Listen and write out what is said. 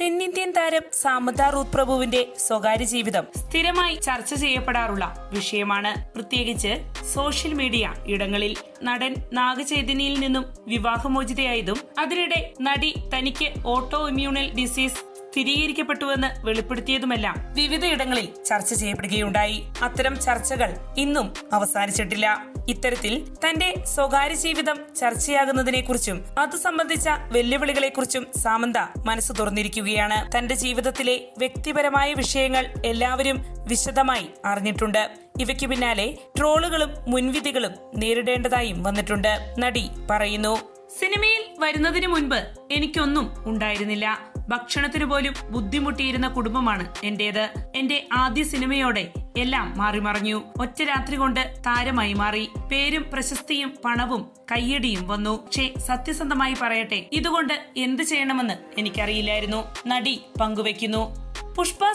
തെന്നിന്ത്യൻ താരം സാമന്ത റൂത്ത് പ്രഭുവിന്റെ സ്വകാര്യ ജീവിതം സ്ഥിരമായി ചർച്ച ചെയ്യപ്പെടാറുള്ള വിഷയമാണ്. പ്രത്യേകിച്ച് സോഷ്യൽ മീഡിയ ഇടങ്ങളിൽ നടൻ നാഗചൈതന്യയിൽ നിന്നും വിവാഹമോചിതയായതും അതിനിടെ നടി തനിക്ക് ഓട്ടോ ഇമ്മ്യൂണൽ ഡിസീസ് സ്ഥിരീകരിക്കപ്പെട്ടുവെന്ന് വെളിപ്പെടുത്തിയതുമെല്ലാം വിവിധയിടങ്ങളിൽ ചർച്ച ചെയ്യപ്പെടുകയുണ്ടായി. അത്തരം ചർച്ചകൾ ഇന്നും അവസാനിച്ചിട്ടില്ല. ഇത്തരത്തിൽ തന്റെ സ്വകാര്യ ജീവിതം ചർച്ചയാകുന്നതിനെക്കുറിച്ചും അത് സംബന്ധിച്ച വെല്ലുവിളികളെക്കുറിച്ചും സാമന്ത മനസ്സ് തുറന്നിരിക്കുകയാണ്. തന്റെ ജീവിതത്തിലെ വ്യക്തിപരമായ വിഷയങ്ങൾ എല്ലാവരും വിശദമായി അറിഞ്ഞിട്ടുണ്ട്. ഇവയ്ക്ക് പിന്നാലെ ട്രോളുകളും മുൻവിധികളും നേരിടേണ്ടതായും വന്നിട്ടുണ്ട്. നടി പറയുന്നു സിനിമയിൽ വരുന്നതിന് മുൻപ് എനിക്കൊന്നും ഉണ്ടായിരുന്നില്ല. ഭക്ഷണത്തിന് പോലും ബുദ്ധിമുട്ടിയിരുന്ന കുടുംബമാണ് എന്റേത്. എന്റെ ആദ്യ സിനിമയോടെ എല്ലാം മാറിമറിഞ്ഞു ഒറ്റ രാത്രി കൊണ്ട് താരമായി മാറി. പേരും പ്രശസ്തിയും പണവും കയ്യടിയും വന്നു. പക്ഷേ സത്യസന്ധമായി പറയട്ടെ ഇതുകൊണ്ട് എന്ത് ചെയ്യണമെന്ന് എനിക്കറിയില്ലായിരുന്നു. നടി പങ്കുവെക്കുന്നു പുഷ്പ